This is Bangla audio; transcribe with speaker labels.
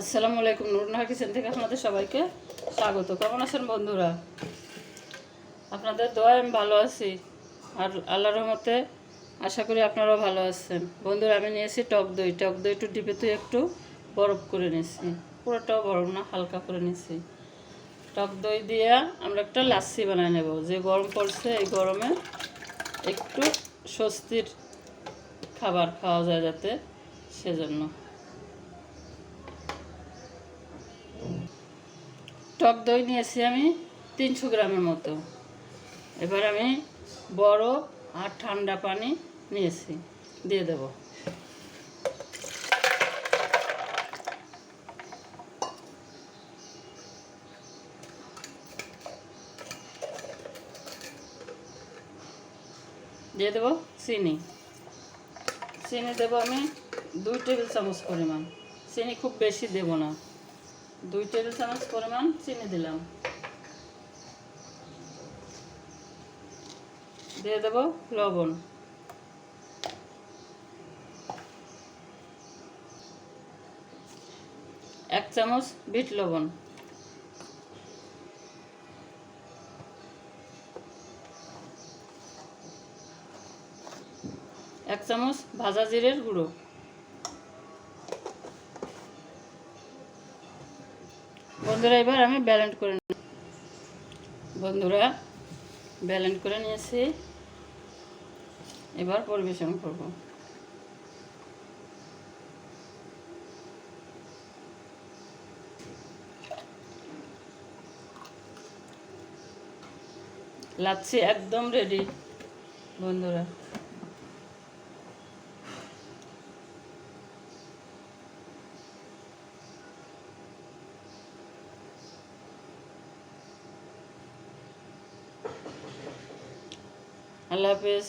Speaker 1: আসসালামু আলাইকুম নুরনাহা কিচেন থেকে আপনাদের সবাইকে স্বাগত। কেমন আছেন বন্ধুরা? আপনাদের দোয়ায় আমি ভালো আছি আর আল্লাহ রহমতে আশা করি আপনারাও ভালো আছেন। বন্ধুরা, আমি নিয়েছি টক দই। টক দই একটু ডিপে তুই একটু বরফ করে নিয়েছি। পুরোটাও বরফ না, হালকা করে নিয়েছি। টক দই দিয়ে আমরা একটা লাচ্ছি বানাই নেব। যে গরম পড়ছে, এই গরমে একটু স্বস্তির খাবার খাওয়া যায় যাতে সেজন্য। টক দই নিয়েছি আমি তিনশো গ্রামের মতো। এবার আমি বরফ আর ঠান্ডা পানি নিয়েছি, দিয়ে দেব। দিয়ে দেবো চিনি। চিনি দেবো আমি দুই টেবিল চামচ পরিমাণ। চিনি খুব বেশি দেব না। দুই টেবিল চামচ পরিমাণ চিনি দিলাম। দিয়ে দেব লবণ। এক চামচ বিট লবণ। এক চামচ ভাজা জিরের গুঁড়ো। বন্ধুরা, এবার আমি ব্যালেন্ড করে বন্ধুরা ব্যালেন্ড করে নিয়েছি। এবার পরিবেশন করব। লাচ্ছি একদম রেডি বন্ধুরা। আল্লাহ হাফেজ।